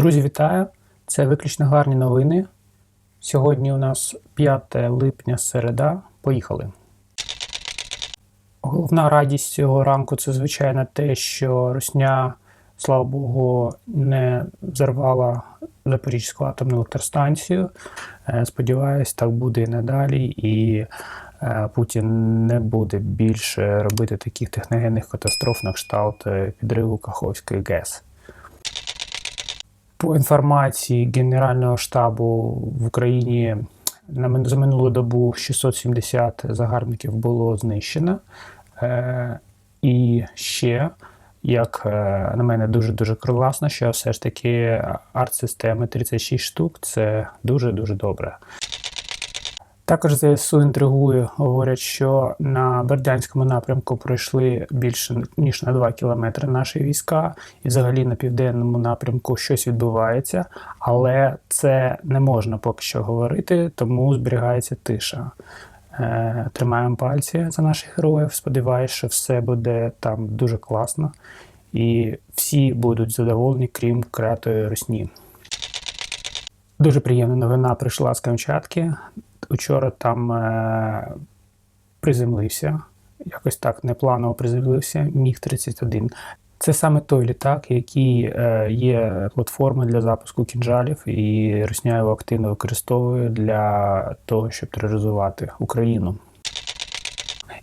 Друзі, вітаю! Це виключно гарні новини. Сьогодні у нас 5 липня середа. Поїхали. Головна радість цього ранку це, звичайно, те, що Русня, слава Богу, не взорвала Запорізьку атомну електростанцію. Е, Сподіваюсь, так буде і надалі, і е, Путін не буде більше робити таких техногенних катастроф на кшталт е, підриву Каховської ГЕС. По інформації Генерального штабу в Україні за минулу добу 670 загарбників було знищено. Е, і ще, як е, на мене, дуже дуже класно, що все ж таки арт-системи 36 штук це дуже дуже добре. Також ЗСУ інтригує, говорять, що на Бердянському напрямку пройшли більше ніж на 2 кілометри наші війська, і взагалі на південному напрямку щось відбувається, але це не можна поки що говорити, тому зберігається тиша. Е, Тримаємо пальці за наших героїв. Сподіваюся, що все буде там дуже класно, і всі будуть задоволені, крім кратої русні. Дуже приємна новина прийшла з Камчатки. Учора там е, приземлився, якось так непланово приземлився, Міг 31. Це саме той літак, який е, є платформою для запуску кінжалів, і Росня його активно використовує для того, щоб тероризувати Україну.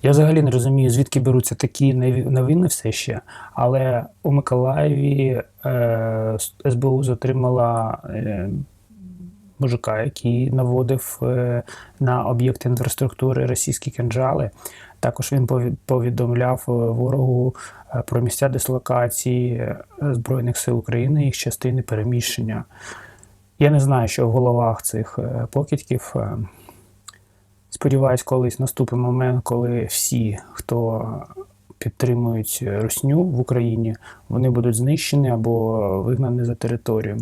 Я взагалі не розумію, звідки беруться такі новини все ще, але у Миколаєві е, СБУ затримала е, мужика, який наводив е, на об'єкти інфраструктури російські кинджали. Також він повідомляв е, ворогу е, про місця дислокації Збройних сил України, їх частини переміщення. Я не знаю, що в головах цих покидьків. Сподіваюсь, колись наступить момент, коли всі, хто підтримують русню в Україні, вони будуть знищені або вигнані за територію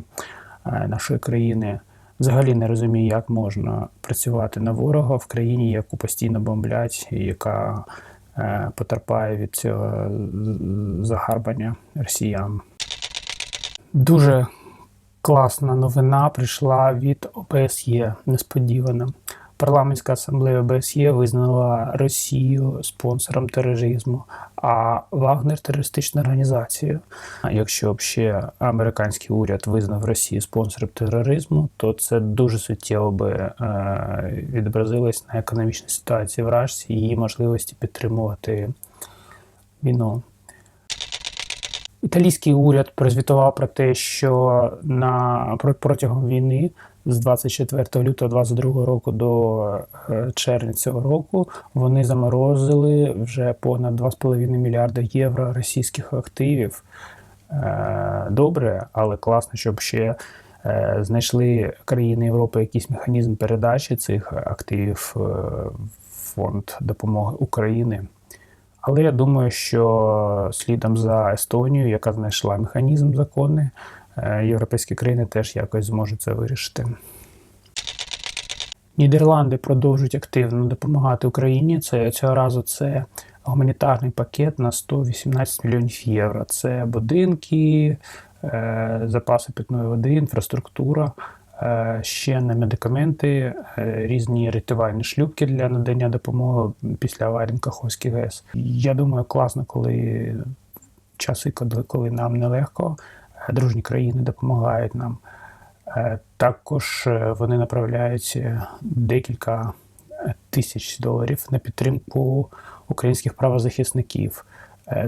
нашої країни. Взагалі не розумію, як можна працювати на ворога в країні, яку постійно бомблять, і яка е, потерпає від цього загарбання росіян. Дуже класна новина прийшла від ОБСЄ несподівано. Парламентська асамблея ОБСЄ визнала Росію спонсором тероризму, а Вагнер терористичною організацією. А Якщо б ще американський уряд визнав Росію спонсором тероризму, то це дуже суттєво би е, відобразилось на економічній ситуації в Рашці і її можливості підтримувати війну. Італійський уряд прозвітував про те, що на протягом війни з 24 лютого 2022 року до е, червня цього року вони заморозили вже понад 2,5 мільярда євро російських активів. Е, Добре, але класно, щоб ще е, знайшли країни Європи якийсь механізм передачі цих активів в фонд допомоги України. Але я думаю, що слідом за Естонією, яка знайшла механізм законний, е, європейські країни теж якось зможуть це вирішити. Нідерланди продовжують активно допомагати Україні. Це цього разу це гуманітарний пакет на 118 мільйонів євро. Це будинки, е, запаси питної води, інфраструктура, е, ще на медикаменти, е, різні рятувальні шлюпки для надання допомоги після аварії на Каховській ГЕС. Я думаю, класно, коли часи, коли, нам нелегко, е, дружні країни допомагають нам. Е, Також е, вони направляють е, декілька тисяч доларів на підтримку українських правозахисників.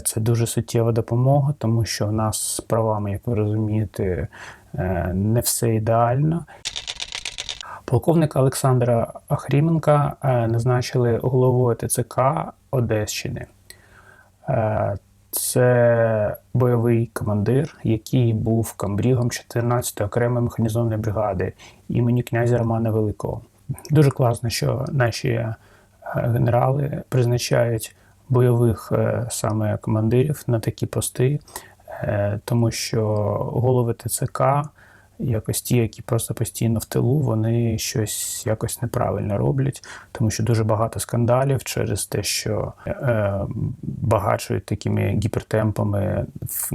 Це дуже суттєва допомога, тому що у нас з правами, як ви розумієте, не все ідеально. Полковника Олександра Ахріменка назначили головою ТЦК Одещини. Це бойовий командир, який був камбрігом 14-ї окремої механізованої бригади імені князя Романа Великого. Дуже класно, що наші е, генерали призначають бойових е, саме командирів на такі пости, е, тому що голови ТЦК якось ті, які просто постійно в тилу, вони щось якось неправильно роблять, тому що дуже багато скандалів через те, що е, багачують такими гіпертемпами в,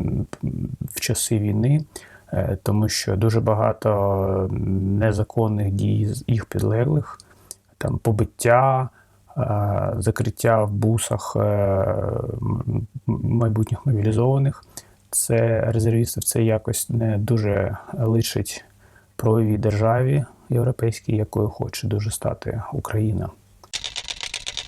в часи війни. е, тому що дуже багато незаконних дій з їх підлеглих, там побиття, е, закриття в бусах е, майбутніх мобілізованих. Це резервістів це якось не дуже личить правовій державі європейській, якою хоче дуже стати Україна.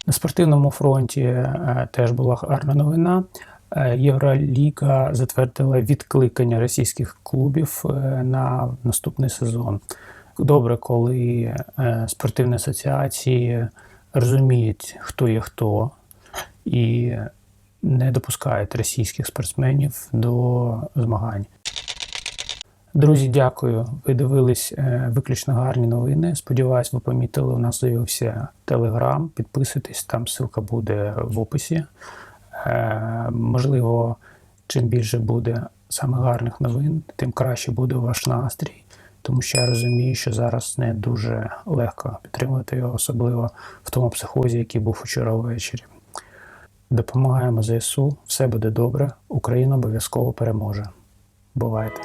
На спортивному фронті е, теж була гарна новина. Е, Євроліга затвердила відкликання російських клубів е, на наступний сезон. Добре, коли спортивні асоціації розуміють, хто є хто, і не допускають російських спортсменів до змагань. Друзі, дякую. Ви дивились е, виключно гарні новини. Сподіваюсь, ви помітили, у нас з'явився телеграм. Підписуйтесь, там ссылка буде в описі. Е, можливо, чим більше буде саме гарних новин, тим краще буде ваш настрій. Тому що я розумію, що зараз не дуже легко підтримувати його, особливо в тому психозі, який був вчора ввечері. Допомагаємо ЗСУ, все буде добре. Україна обов'язково переможе. Бувайте!